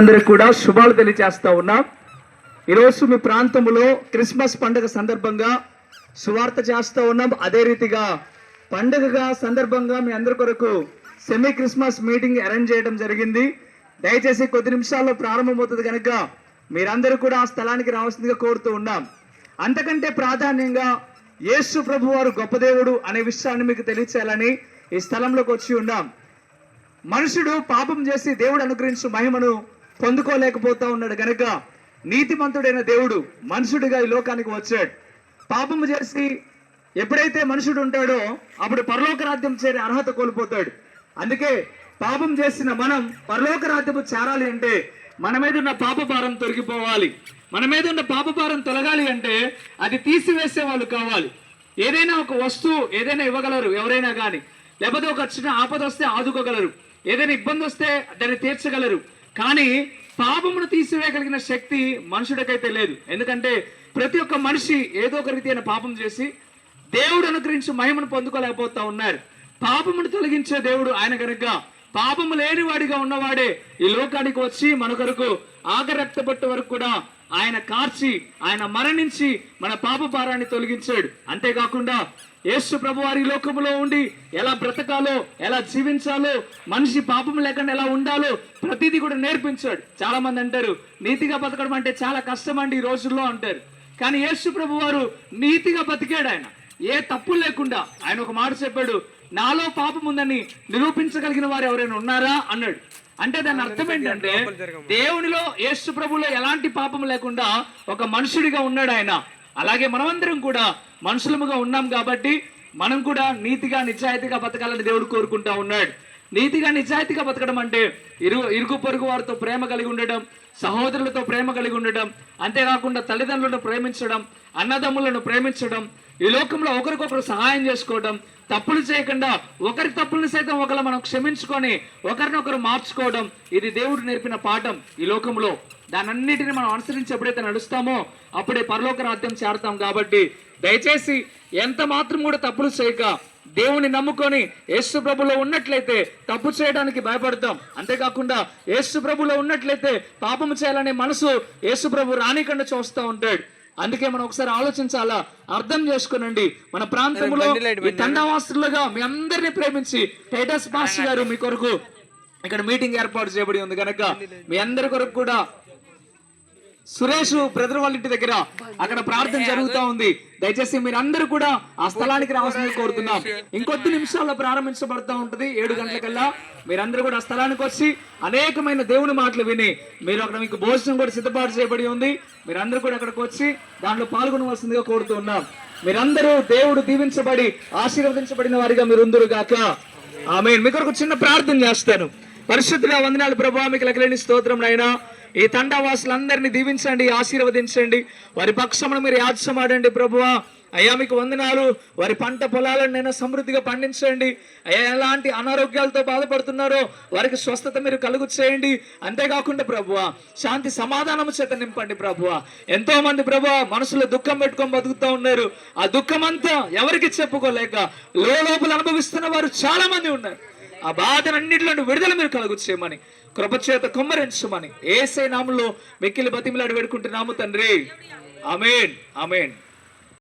అందరికి కూడా శుభాలు తెలియజేస్తా ఉన్నాం. ఈరోజు మీ ప్రాంతంలో క్రిస్మస్ పండుగ సందర్భంగా సువార్త చేస్తూ ఉన్నాం. అదే రీతిగా పండుగగా సందర్భంగా మీ అందరి కొరకు సెమీ క్రిస్మస్ మీటింగ్ అరేంజ్ చేయడం జరిగింది. దయచేసి కొద్ది నిమిషాల్లో ప్రారంభమవుతుంది కనుక మీరందరూ కూడా ఆ స్థలానికి రావాల్సిందిగా కోరుతూ ఉన్నాం. అంతకంటే ప్రాధాన్యంగా యేసు ప్రభు వారు గొప్ప దేవుడు అనే విషయాన్ని మీకు తెలియచేయాలని ఈ స్థలంలోకి వచ్చి ఉన్నాం. మనుషుడు పాపం చేసి దేవుడు అనుగ్రహించు మహిమను పొందుకోలేకపోతా ఉన్నాడు. గనక నీతిమంతుడైన దేవుడు మనుషుడిగా ఈ లోకానికి వచ్చాడు. పాపము చేసి ఎప్పుడైతే మనుషుడు ఉంటాడో అప్పుడు పరలోక రాజ్యం చేరే అర్హత కోల్పోతాడు. అందుకే పాపం చేసిన మనం పరలోక రాజ్యము చేరాలి అంటే మన మీద ఉన్న పాపభారం తొలగిపోవాలి. మన మీద ఉన్న పాపభారం తొలగాలి అంటే అది తీసివేసే వాళ్ళు కావాలి. ఏదైనా ఒక వస్తువు ఏదైనా ఇవ్వగలరు? ఎవరైనా కానీ. లేకపోతే ఒక చిన్న ఆపద వస్తే ఆదుకోగలరు. ఏదైనా ఇబ్బంది వస్తే దాన్ని తీర్చగలరు. కానీ పాపమును తీసివేయగలిగిన శక్తి మనుషుడికైతే లేదు. ఎందుకంటే ప్రతి ఒక్క మనిషి ఏదో ఒక రీతి అయిన పాపం చేసి దేవుడు అనుగ్రహించి మహిమను పొందుకోలేకపోతా ఉన్నారు. పాపమును తొలగించే దేవుడు ఆయన కనుక పాపము లేనివాడిగా ఉన్నవాడే ఈ లోకానికి వచ్చి మన కొరకు ఆఖరి వరకు కూడా ఆయన కార్చి ఆయన మరణించి మన పాప భారాన్ని తొలగించాడు. అంతేకాకుండా యేసు ప్రభు వారి లోకములో ఉండి ఎలా బ్రతకాలో ఎలా జీవించాలో మనిషి పాపం లేకుండా ఎలా ఉండాలో ప్రతిదీ కూడా నేర్పించాడు. చాలా మంది అంటారు నీతిగా బతకడం అంటే చాలా కష్టం అండి ఈ రోజుల్లో అంటారు. కానీ యేసు ప్రభు వారు నీతిగా బతికాడు ఆయన. ఏ తప్పు లేకుండా ఆయన ఒక మాట చెప్పాడు నాలో పాపం ఉందని నిరూపించగలిగిన వారు ఎవరైనా ఉన్నారా? అన్నాడు. అంటే దాని అర్థం ఏంటంటే దేవునిలో యేసు ప్రభులో ఎలాంటి పాపం లేకుండా ఒక మనుషుడిగా ఉన్నాడు ఆయన. అలాగే మనమందరం కూడా మనుషులముగా ఉన్నాం కాబట్టి మనం కూడా నీతిగా నిజాయితీగా బతకాలని దేవుడు కోరుకుంటా ఉన్నాడు. నీతిగా నిజాయితీగా బతకడం అంటే ఇరు ఇరుగు పొరుగు వారితో ప్రేమ కలిగి ఉండడం సహోదరులతో ప్రేమ కలిగి ఉండడం అంతేకాకుండా తల్లిదండ్రులను ప్రేమించడం అన్నదమ్ములను ప్రేమించడం ఈ లోకంలో ఒకరికొకరు సహాయం చేసుకోవడం తప్పులు చేయకుండా ఒకరి తప్పులను సైతం ఒకరు మనం క్షమించుకొని ఒకరినొకరు మార్చుకోవడం ఇది దేవుడు నేర్పిన పాఠం ఈ లోకంలో. దానన్నిటిని మనం అనుసరించి ఎప్పుడైతే నడుస్తామో అప్పుడే పరలోక రాజ్యం చేరతాం కాబట్టి దయచేసి ఎంత మాత్రం కూడా తప్పులు చేయక దేవుని నమ్ముకొని యేసు ప్రభులో ఉన్నట్లయితే తప్పు చేయడానికి భయపడతాం. అంతేకాకుండా యేసు ప్రభులో ఉన్నట్లయితే పాపము చేయాలనే మనసు యేసు ప్రభు రానికుండా చూస్తూ ఉంటాడు. అందుకే మనం ఒకసారి ఆలోచించాలా? అర్థం చేసుకునండి. మన ప్రాంతంలో ఈ తండవాసులుగా మీ అందరినీ ప్రేమించి టైటస్ మాస్టర్ గారు మీ కొరకు ఇక్కడ మీటింగ్ ఏర్పాటు చేయబడి ఉంది కనుక మీ అందరి కొరకు కూడా సురేష్ బ్రదర్ వాళ్ళ ఇంటి దగ్గర అక్కడ ప్రార్థన జరుగుతా ఉంది. దయచేసి మీరందరూ కూడా ఆ స్థలానికి రావాల్సింది కోరుతున్నాం. ఇంకొద్ది నిమిషాల్లో ప్రారంభించబడతా ఉంటది. ఏడు గంటలకల్లా మీరందరూ కూడా ఆ స్థలానికి వచ్చి అనేకమైన దేవుని మాటలు విని మీరు అక్కడ మీకు భోజనం కూడా సిద్ధపాటు చేయబడి ఉంది. మీరందరూ కూడా అక్కడికి వచ్చి దాంట్లో పాల్గొనవలసిందిగా కోరుతూ ఉన్నాం. మీరందరూ దేవుడు దీవించబడి ఆశీర్వదించబడిన వారిగా మీరు ఉందరు గాక. ఆమె మీకు ఒక చిన్న ప్రార్థన చేస్తాను. పరిశుద్ధుల వందనాలు ప్రభావ మీకు లెక్కలేని స్తోత్రం అయినా ఈ తండావాసులందరినీ దీవించండి ఆశీర్వదించండి. వారి పక్షమును మీరు యాత్సమాడండి ప్రభువా. అయ్యా మీకు వందనాలు. వారి పంట పొలాలను నేను సమృద్ధిగా పండించండి. అయ్యా ఎలాంటి అనారోగ్యాలతో బాధపడుతున్నారో వారికి స్వస్థత మీరు కలుగు చేయండి. అంతేకాకుండా ప్రభువా శాంతి సమాధానము చేత నింపండి ప్రభువా. ఎంతో మంది ప్రభువ మనసులో దుఃఖం పెట్టుకొని బతుకుతూ ఉన్నారు. ఆ దుఃఖం అంతా ఎవరికి చెప్పుకోలేక లోపల అనుభవిస్తున్న వారు చాలా మంది ఉన్నారు. ఆ బాధనన్నింటిలో విడుదల మీరు కలుగు చేయమని కృపచేత కుమ్మరించమని. ఏసై నామంలో మిక్కిలి బతిమిలాడి వేడుకుంటున్నాము తండ్రి. అమేన్ అమేన్